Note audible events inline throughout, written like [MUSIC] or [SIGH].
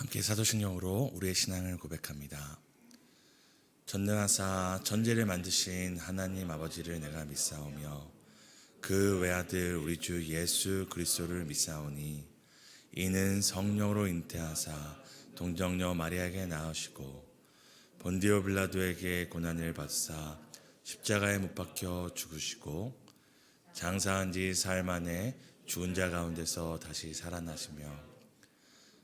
함께 사도신경으로 우리의 신앙을 고백합니다. 전능하사 전제를 만드신 하나님 아버지를 내가 믿사오며 그 외아들 우리 주 예수 그리스도를 믿사오니 이는 성령으로 잉태하사 동정녀 마리아에게 낳으시고 본디오 빌라도에게 고난을 받사 십자가에 못 박혀 죽으시고 장사한 지 사흘 만에 죽은 자 가운데서 다시 살아나시며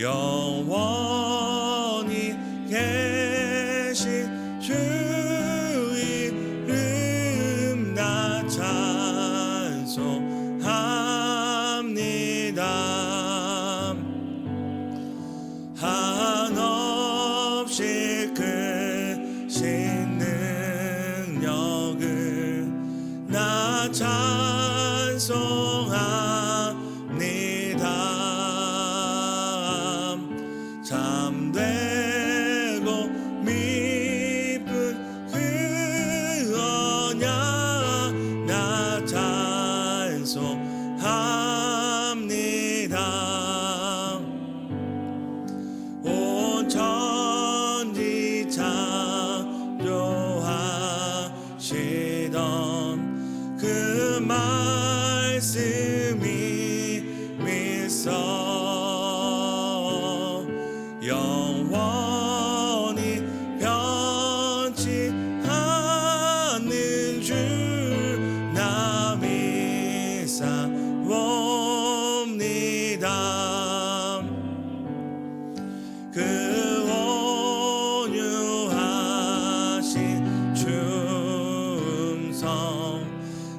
영원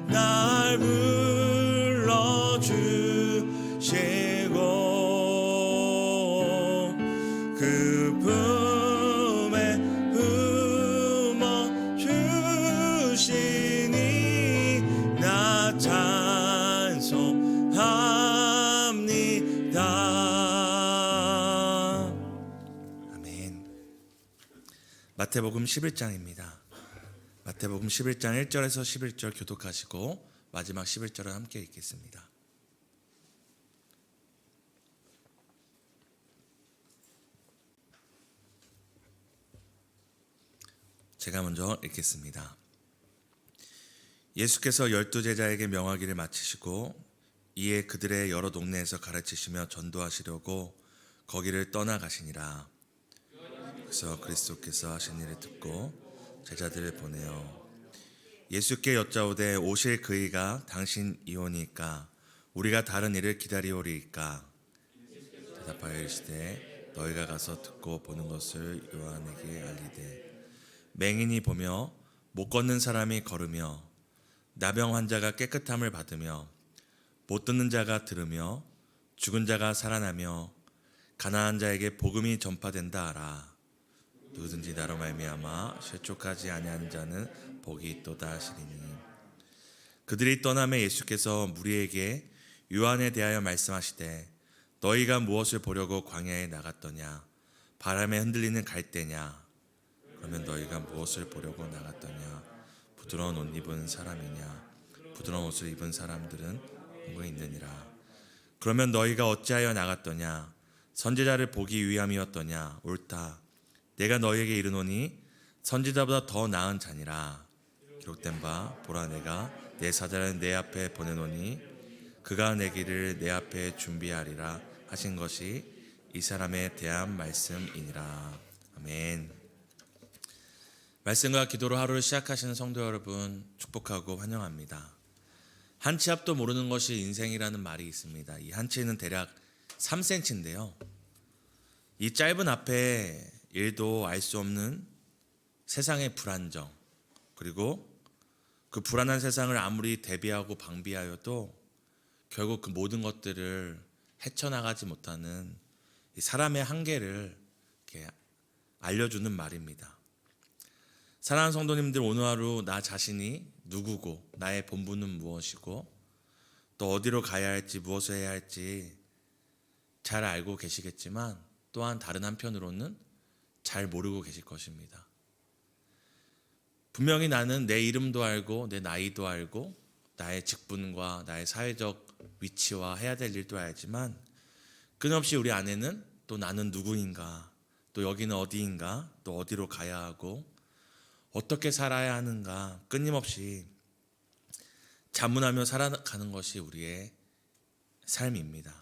날 불러주시고 그 품에 품어 주시니 나. 마태복음 11장입니다. 마태복음 11장 1절에서 11절 교독하시고 마지막 11절을 함께 읽겠습니다. 제가 먼저 읽겠습니다. 예수께서 열두 제자에게 명하기를 마치시고 이에 그들의 여러 동네에서 가르치시며 전도하시려고 거기를 떠나가시니라. 그래서 그리스도께서 하신 일을 듣고 제자들을 보내어 예수께 여짜오되 오실 그이가 당신 이오니까 우리가 다른 일을 기다리오리이까? 대답하여 이르시되 너희가 가서 듣고 보는 것을 요한에게 알리되 맹인이 보며 못 걷는 사람이 걸으며 나병 환자가 깨끗함을 받으며 못 듣는 자가 들으며 죽은 자가 살아나며 가난한 자에게 복음이 전파된다 하라 누구든지 나로 말미암아 실족하지 아니하는 자는 복이 있도다 하시리니. 그들이 떠남에 예수께서 무리에게 요한에 대하여 말씀하시되 너희가 무엇을 보려고 광야에 나갔더냐? 바람에 흔들리는 갈대냐? 그러면 너희가 무엇을 보려고 나갔더냐? 부드러운 옷 입은 사람이냐? 부드러운 옷을 입은 사람들은 누가 있느니라. 그러면 너희가 어찌하여 나갔더냐? 선지자를 보기 위함이었더냐? 옳다 내가 너희에게 이르노니 선지자보다 더 나은 자니라 기록된 바 보라 내가 내 사자를 내 앞에 보내노니 그가 내 길을 내 앞에 준비하리라 하신 것이 이 사람에 대한 말씀이니라 아멘. 말씀과 기도로 하루를 시작하시는 성도 여러분 축복하고 환영합니다. 한치 앞도 모르는 것이 인생이라는 말이 있습니다. 이 한 치는 대략 3cm인데요. 이 짧은 앞에 일도 알 수 없는 세상의 불안정 그리고 그 불안한 세상을 아무리 대비하고 방비하여도 결국 그 모든 것들을 헤쳐나가지 못하는 이 사람의 한계를 알려주는 말입니다. 사랑하는 성도님들 오늘 하루 나 자신이 누구고 나의 본분은 무엇이고 또 어디로 가야 할지 무엇을 해야 할지 잘 알고 계시겠지만 또한 다른 한편으로는 잘 모르고 계실 것입니다. 분명히 나는 내 이름도 알고 내 나이도 알고 나의 직분과 나의 사회적 위치와 해야 될 일도 알지만 끊임없이 우리 안에는 또 나는 누구인가 또 여기는 어디인가 또 어디로 가야 하고 어떻게 살아야 하는가 끊임없이 자문하며 살아가는 것이 우리의 삶입니다.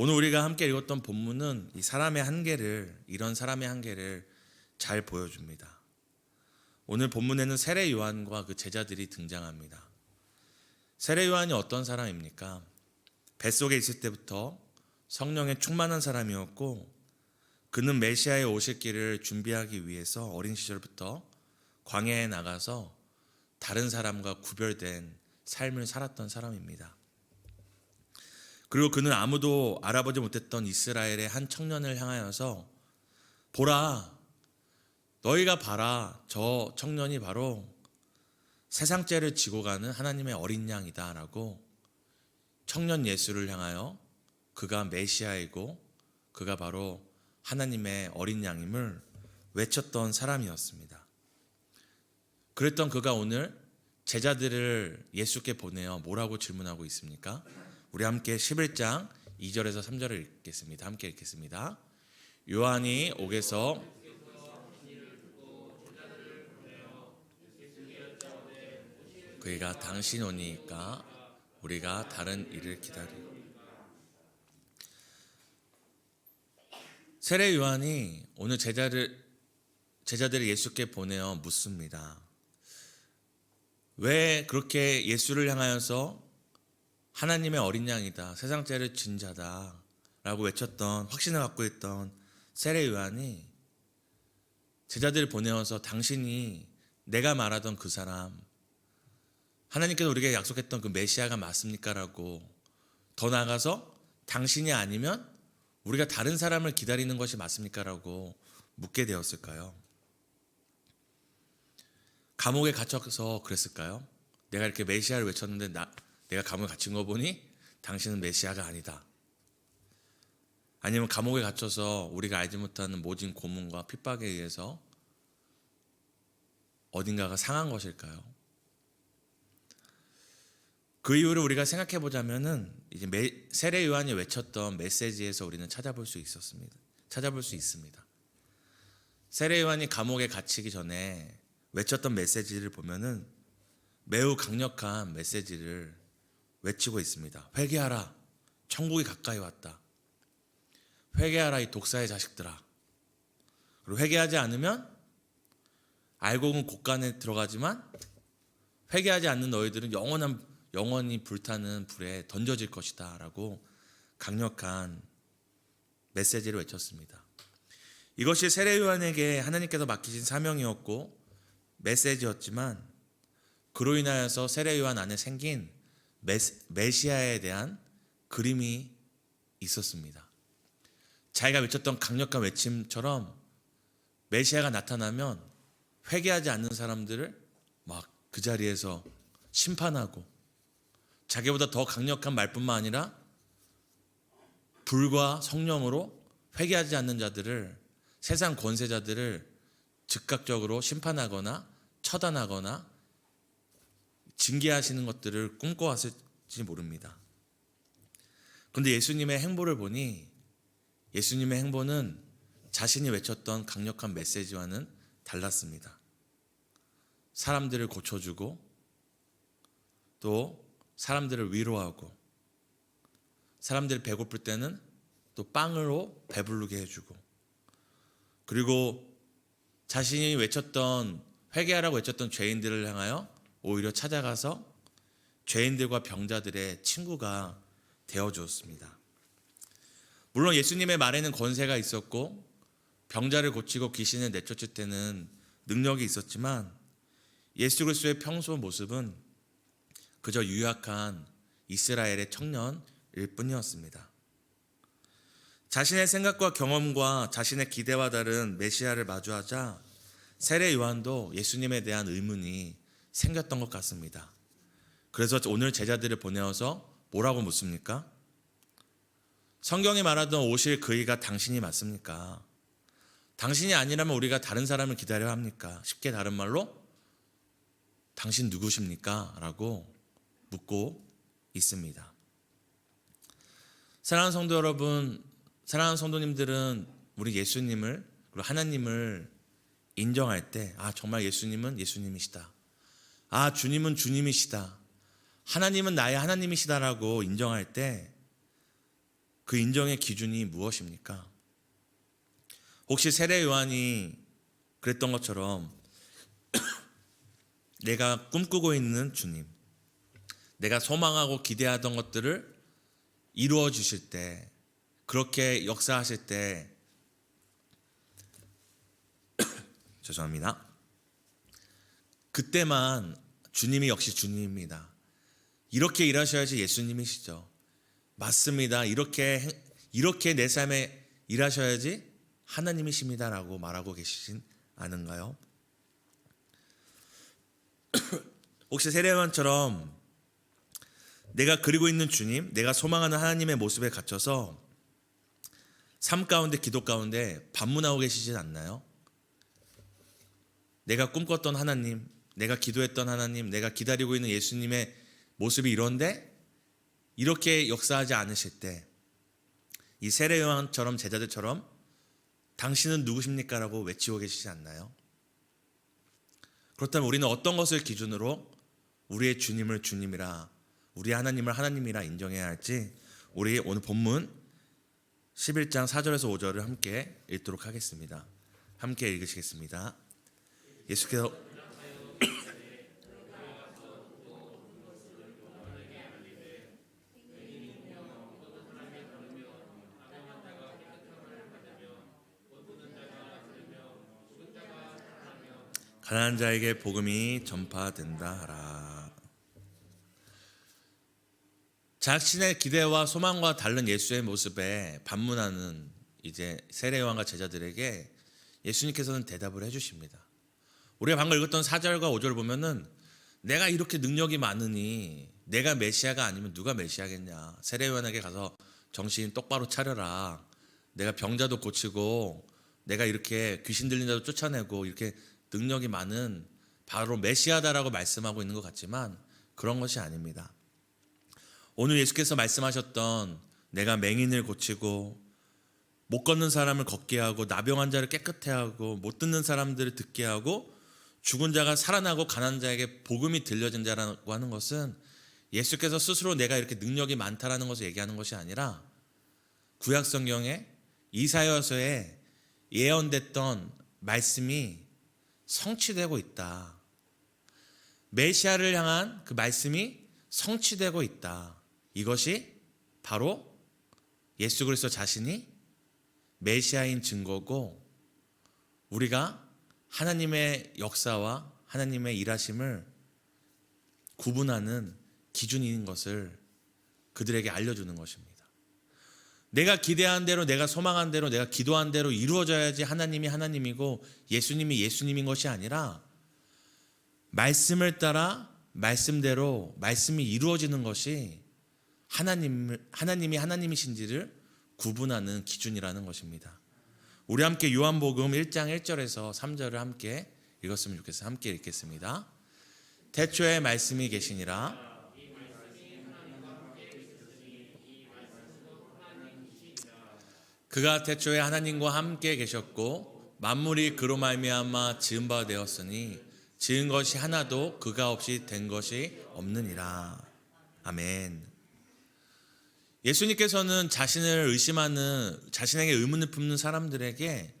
오늘 우리가 함께 읽었던 본문은 이 사람의 한계를 이런 사람의 한계를 잘 보여줍니다. 오늘 본문에는 세례 요한과 그 제자들이 등장합니다. 세례 요한이 어떤 사람입니까? 뱃속에 있을 때부터 성령에 충만한 사람이었고 그는 메시아의 오실 길을 준비하기 위해서 어린 시절부터 광야에 나가서 다른 사람과 구별된 삶을 살았던 사람입니다. 그리고 그는 아무도 알아보지 못했던 이스라엘의 한 청년을 향하여서 보라 너희가 봐라 저 청년이 바로 세상죄를 지고 가는 하나님의 어린 양이다 라고 청년 예수를 향하여 그가 메시아이고 그가 바로 하나님의 어린 양임을 외쳤던 사람이었습니다. 그랬던 그가 오늘 제자들을 예수께 보내어 뭐라고 질문하고 있습니까? 우리 함께 11장 2절에서 3절을 읽겠습니다. 함께 읽겠습니다. 요한이 옥에서 그이가 당신 오니까 우리가 다른 일을 기다리고 세례 요한이 오늘 제자를 제자들을 예수께 보내어 묻습니다. 왜 그렇게 예수를 향하여서 하나님의 어린 양이다, 세상 죄를 진 자다 라고 외쳤던 확신을 갖고 있던 세례 요한이 제자들을 보내어서 당신이 내가 말하던 그 사람 하나님께서 우리에게 약속했던 그 메시아가 맞습니까 라고 더 나아가서 당신이 아니면 우리가 다른 사람을 기다리는 것이 맞습니까 라고 묻게 되었을까요? 감옥에 갇혀서 그랬을까요? 내가 이렇게 메시아를 외쳤는데 나, 내가 감옥에 갇힌 거 보니 당신은 메시아가 아니다. 아니면 감옥에 갇혀서 우리가 알지 못하는 모진 고문과 핍박에 의해서 어딘가가 상한 것일까요? 그 이유를 우리가 생각해 보자면은 이제 세례 요한이 외쳤던 메시지에서 우리는 찾아볼 수 있었습니다. 찾아볼 수 있습니다. 세례 요한이 감옥에 갇히기 전에 외쳤던 메시지를 보면은 매우 강력한 메시지를 외치고 있습니다. 회개하라. 천국이 가까이 왔다. 회개하라 이 독사의 자식들아. 그리고 회개하지 않으면 알고는 곳간에 들어가지만 회개하지 않는 너희들은 영원한 영원히 불타는 불에 던져질 것이다라고 강력한 메시지를 외쳤습니다. 이것이 세례 요한에게 하나님께서 맡기신 사명이었고 메시지였지만 그로 인하여서 세례 요한 안에 생긴 메시아에 대한 그림이 있었습니다. 자기가 외쳤던 강력한 외침처럼 메시아가 나타나면 회개하지 않는 사람들을 막 그 자리에서 심판하고 자기보다 더 강력한 말뿐만 아니라 불과 성령으로 회개하지 않는 자들을 세상 권세자들을 즉각적으로 심판하거나 처단하거나 징계하시는 것들을 꿈꿔왔을지 모릅니다. 그런데 예수님의 행보를 보니 예수님의 행보는 자신이 외쳤던 강력한 메시지와는 달랐습니다. 사람들을 고쳐주고 또 사람들을 위로하고 사람들이 배고플 때는 또 빵으로 배부르게 해주고 그리고 자신이 외쳤던 회개하라고 외쳤던 죄인들을 향하여 오히려 찾아가서 죄인들과 병자들의 친구가 되어 주었습니다. 물론 예수님의 말에는 권세가 있었고 병자를 고치고 귀신을 내쫓을 때는 능력이 있었지만 예수 그리스도의 평소 모습은 그저 유약한 이스라엘의 청년일 뿐이었습니다. 자신의 생각과 경험과 자신의 기대와 다른 메시아를 마주하자 세례 요한도 예수님에 대한 의문이 생겼던 것 같습니다. 그래서 오늘 제자들을 보내어서 뭐라고 묻습니까? 성경이 말하던 오실 그이가 당신이 맞습니까? 당신이 아니라면 우리가 다른 사람을 기다려야 합니까? 쉽게 다른 말로 당신 누구십니까? 라고 묻고 있습니다. 사랑하는 성도 여러분, 사랑하는 성도님들은 우리 예수님을 그리고 하나님을 인정할 때, 아, 정말 예수님은 예수님이시다. 아, 주님은 주님이시다. 하나님은 나의 하나님이시다라고 인정할 때, 그 인정의 기준이 무엇입니까? 혹시 세례 요한이 그랬던 것처럼 [CLEARS THROAT] 내가 꿈꾸고 있는 주님, 내가 소망하고 기대하던 것들을 이루어 주실 때, 그렇게 역사하실 때, [CLEARS THROAT] 죄송합니다. 그때만 주님이 역시 주님입니다. 이렇게 일하셔야지 예수님이시죠. 맞습니다. 이렇게 이렇게 내 삶에 일하셔야지 하나님이십니다라고 말하고 계시진 않은가요? [CLEARS THROAT] 혹시 세례요한처럼 내가 그리고 있는 주님, 내가 소망하는 하나님의 모습에 갇혀서 삶 가운데 기도 가운데 반문하고 계시진 않나요? 내가 꿈꿨던 하나님, 내가 기도했던 하나님, 내가 기다리고 있는 예수님의 모습이 이런데 이렇게 역사하지 않으실 때 이 세례 요한처럼 제자들처럼 당신은 누구십니까라고 외치고 계시지 않나요? 그렇다면 우리는 어떤 것을 기준으로 우리의 주님을 주님이라 우리 하나님을 하나님이라 인정해야 할지 우리 오늘 본문 11장 4절에서 5절을 함께 읽도록 하겠습니다. 함께 읽으시겠습니다. 예수께서 가난한 자에게 복음이 전파된다 하라. 자신의 기대와 소망과 다른 예수의 모습에 반문하는 이제 세례 요한과 제자들에게 예수님께서는 대답을 해 주십니다. 우리가 방금 읽었던 4절과 5절을 보면은 내가 이렇게 능력이 많으니 내가 메시아가 아니면 누가 메시아겠냐. 세례 요한에게 가서 정신 똑바로 차려라. 내가 병자도 고치고 내가 이렇게 귀신 들린 자도 쫓아내고 이렇게 능력이 많은 바로 메시아다라고 말씀하고 있는 것 같지만 그런 것이 아닙니다. 오늘 예수께서 말씀하셨던 내가 맹인을 고치고 못 걷는 사람을 걷게 하고 나병 환자를 깨끗해 하고 못 듣는 사람들을 듣게 하고 죽은 자가 살아나고 가난한 자에게 복음이 들려진 자라고 하는 것은 예수께서 스스로 내가 이렇게 능력이 많다라는 것을 얘기하는 것이 아니라 구약 성경에 이사야서에 예언됐던 말씀이 성취되고 있다. 메시아를 향한 그 말씀이 성취되고 있다. 이것이 바로 예수 그리스도 자신이 메시아인 증거고 우리가 하나님의 역사와 하나님의 일하심을 구분하는 기준인 것을 그들에게 알려주는 것입니다. 내가 기대한 대로, 내가 소망한 대로, 내가 기도한 대로 이루어져야지 하나님이 하나님이고 예수님이 예수님인 것이 아니라 말씀을 따라 말씀대로 말씀이 이루어지는 것이 하나님, 하나님이 하나님이신지를 구분하는 기준이라는 것입니다. 우리 함께 요한복음 1장 1절에서 3절을 함께 읽었으면 좋겠어요. 함께 읽겠습니다. 태초에 말씀이 계시니라 그가 태초에 하나님과 함께 계셨고 만물이 그로 말미암아 지은 바 되었으니 지은 것이 하나도 그가 없이 된 것이 없느니라. 아멘. 예수님께서는 자신을 의심하는 자신에게 의문을 품는 사람들에게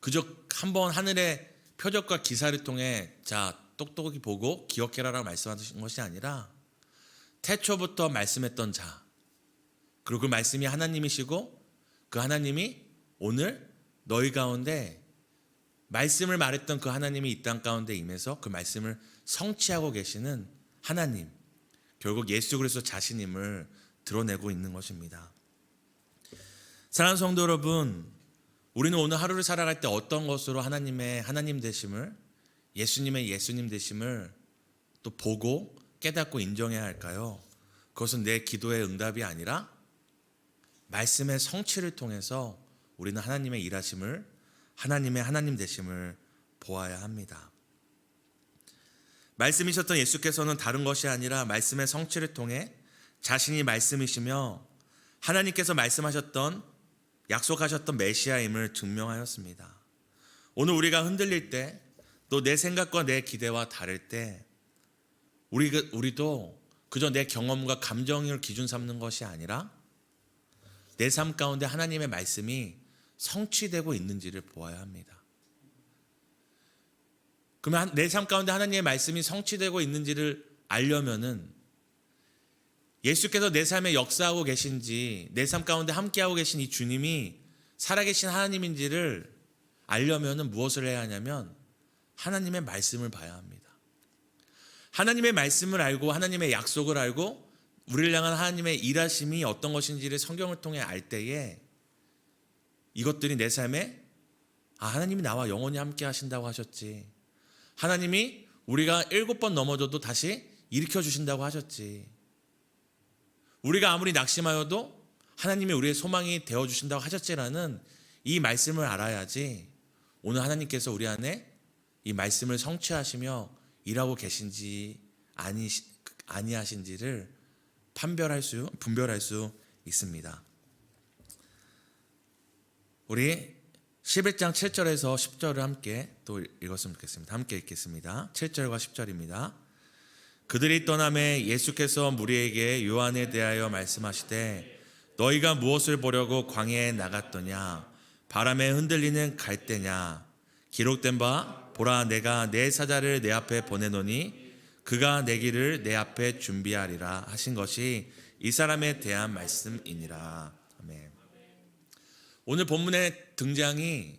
그저 한번 하늘에 표적과 기사를 통해 자 똑똑히 보고 기억해라라고 말씀하신 것이 아니라 태초부터 말씀했던 자 그리고 그 말씀이 하나님이시고 그 하나님이 오늘 너희 가운데 말씀을 말했던 그 하나님이 이 땅 가운데 임해서 그 말씀을 성취하고 계시는 하나님 결국 예수 그리스도 자신임을 드러내고 있는 것입니다. 사랑하는 성도 여러분, 우리는 오늘 하루를 살아갈 때 어떤 것으로 하나님의 하나님 되심을 예수님의 예수님 되심을 또 보고 깨닫고 인정해야 할까요? 그것은 내 기도의 응답이 아니라 말씀의 성취를 통해서 우리는 하나님의 일하심을 하나님의 하나님 되심을 보아야 합니다. 말씀이셨던 예수께서는 다른 것이 아니라 말씀의 성취를 통해 자신이 말씀이시며 하나님께서 말씀하셨던 약속하셨던 메시아임을 증명하였습니다. 오늘 우리가 흔들릴 때 또 내 생각과 내 기대와 다를 때 우리 우리도 그저 내 경험과 감정을 기준 삼는 것이 아니라 내 삶 가운데 하나님의 말씀이 성취되고 있는지를 보아야 합니다. 그러면 내 삶 가운데 하나님의 말씀이 성취되고 있는지를 알려면은 예수께서 내 삶에 역사하고 계신지 내 삶 가운데 함께하고 계신 이 주님이 살아계신 하나님인지를 알려면은 무엇을 해야 하냐면 하나님의 말씀을 봐야 합니다. 하나님의 말씀을 알고 하나님의 약속을 알고 우리를 향한 하나님의 일하심이 어떤 것인지를 성경을 통해 알 때에 이것들이 내 삶에 아 하나님이 나와 영원히 함께 하신다고 하셨지. 하나님이 우리가 일곱 번 넘어져도 다시 일으켜 주신다고 하셨지. 우리가 아무리 낙심하여도 하나님이 우리의 소망이 되어 주신다고 하셨지라는 이 말씀을 알아야지 오늘 하나님께서 우리 안에 이 말씀을 성취하시며 일하고 계신지 아니 아니하신지를 판별할 수 분별할 수 있습니다. 우리 11장 7절에서 10절을 함께 또 읽었으면 좋겠습니다. 함께 읽겠습니다. 7절과 10절입니다. 그들이 떠남에 예수께서 무리에게 요한에 대하여 말씀하시되 너희가 무엇을 보려고 광야에 나갔더냐 바람에 흔들리는 갈대냐 기록된 바 보라 내가 내 사자를 내 앞에 보내노니 그가 내 길을 내 앞에 준비하리라 하신 것이 이 사람에 대한 말씀이니라 아멘. 오늘 본문의 등장이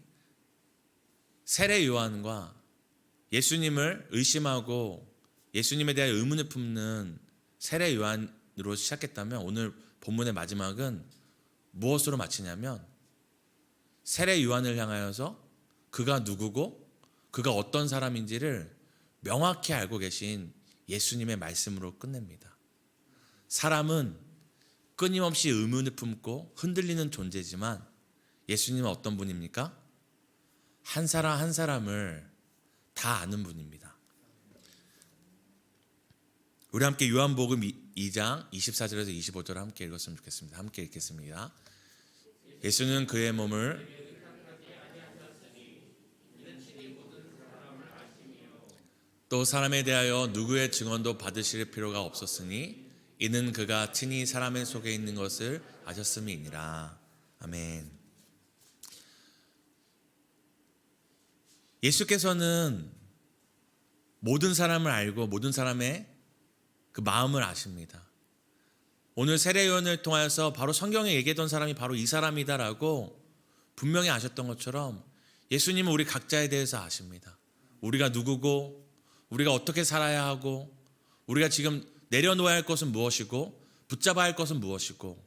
세례 요한과 예수님을 의심하고 예수님에 대한 의문을 품는 세례 요한으로 시작했다면 오늘 본문의 마지막은 무엇으로 마치냐면 세례 요한을 향하여서 그가 누구고 그가 어떤 사람인지를 명확히 알고 계신 예수님의 말씀으로 끝냅니다. 사람은 끊임없이 의문을 품고 흔들리는 존재지만 예수님은 어떤 분입니까? 한 사람 한 사람을 다 아는 분입니다. 우리 함께 요한복음 2장 24절에서 25절을 함께 읽었으면 좋겠습니다. 함께 읽겠습니다. 예수는 그의 몸을 또 사람에 대하여 누구의 증언도 받으실 필요가 없었으니 이는 그가 친히 사람의 속에 있는 것을 아셨음이니라. 아멘. 예수께서는 모든 사람을 알고 모든 사람의 그 마음을 아십니다. 오늘 세례요한을 통하여서 바로 성경에 얘기했던 사람이 바로 이 사람이다라고 분명히 아셨던 것처럼 예수님은 우리 각자에 대해서 아십니다. 우리가 누구고 우리가 어떻게 살아야 하고 우리가 지금 내려놓아야 할 것은 무엇이고 붙잡아야 할 것은 무엇이고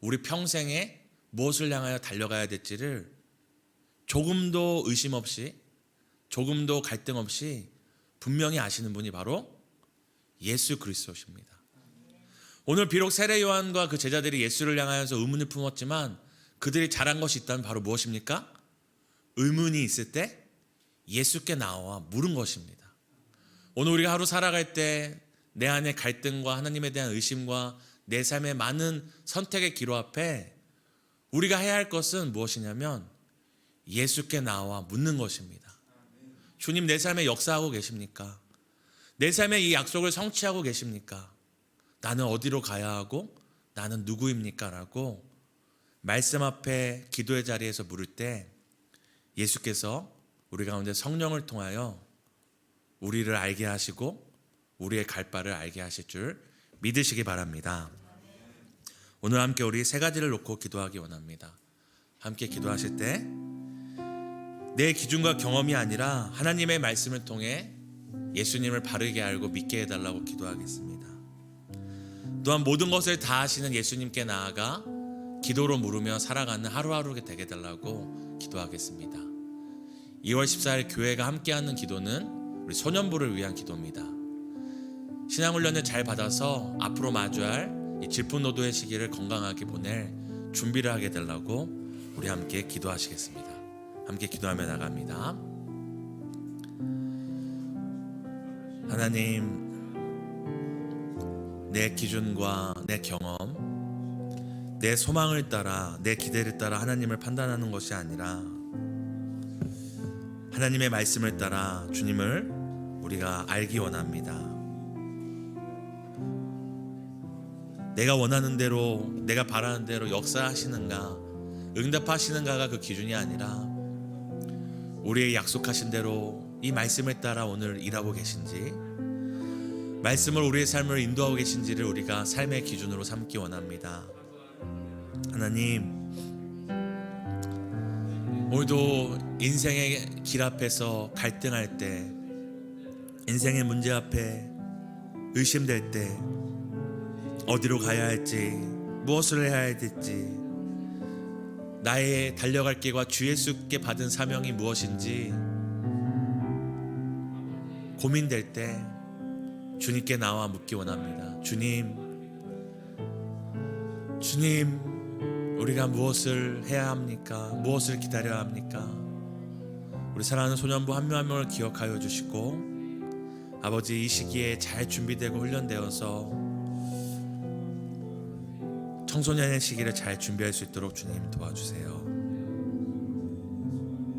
우리 평생에 무엇을 향하여 달려가야 될지를 조금도 의심 없이 조금도 갈등 없이 분명히 아시는 분이 바로 예수 그리스도십니다. 오늘 비록 세례 요한과 그 제자들이 예수를 향하여서 의문을 품었지만 그들이 잘한 것이 있다면 바로 무엇입니까? 의문이 있을 때 예수께 나와 물은 것입니다. 오늘 우리가 하루 살아갈 때 내 안에 갈등과 하나님에 대한 의심과 내 삶의 많은 선택의 기로 앞에 우리가 해야 할 것은 무엇이냐면 예수께 나와 묻는 것입니다. 주님 내 삶에 역사하고 계십니까? 내 삶에 이 약속을 성취하고 계십니까? 나는 어디로 가야 하고 나는 누구입니까? 라고 말씀 앞에 기도의 자리에서 물을 때 예수께서 우리 가운데 성령을 통하여 우리를 알게 하시고 우리의 갈 바를 알게 하실 줄 믿으시기 바랍니다. 오늘 함께 우리 세 가지를 놓고 기도하기 원합니다. 함께 기도하실 때 내 기준과 경험이 아니라 하나님의 말씀을 통해 예수님을 바르게 알고 믿게 해달라고 기도하겠습니다. 또한 모든 것을 다 하시는 예수님께 나아가 기도로 물으며 살아가는 하루하루가 되게 해달라고 기도하겠습니다. 2월 14일 교회가 함께하는 기도는 우리 소년부를 위한 기도입니다. 신앙훈련을 잘 받아서 앞으로 마주할 이 질풍노도의 시기를 건강하게 보낼 준비를 하게 되려고 우리 함께 기도하시겠습니다. 함께 기도하며 나갑니다. 하나님, 내 기준과 내 경험, 내 소망을 따라 내 기대를 따라 하나님을 판단하는 것이 아니라 하나님의 말씀을 따라 주님을 우리가 알기 원합니다. 내가 원하는 대로 내가 바라는 대로 역사하시는가 응답하시는가가 그 기준이 아니라 우리의 약속하신 대로 이 말씀을 따라 오늘 일하고 계신지 말씀을 우리의 삶을 인도하고 계신지를 우리가 삶의 기준으로 삼기 원합니다. 하나님 오늘도 인생의 길 앞에서 갈등할 때 인생의 문제 앞에 의심될 때 어디로 가야 할지 무엇을 해야 할지 나의 달려갈 길과 주 예수께 받은 사명이 무엇인지 고민될 때 주님께 나와 묻기 원합니다. 주님, 주님, 우리가 무엇을 해야 합니까? 무엇을 기다려야 합니까? 우리 사랑하는 소년부 한 명 한 명을 기억하여 주시고 아버지 이 시기에 잘 준비되고 훈련되어서 청소년의 시기를 잘 준비할 수 있도록 주님 도와주세요.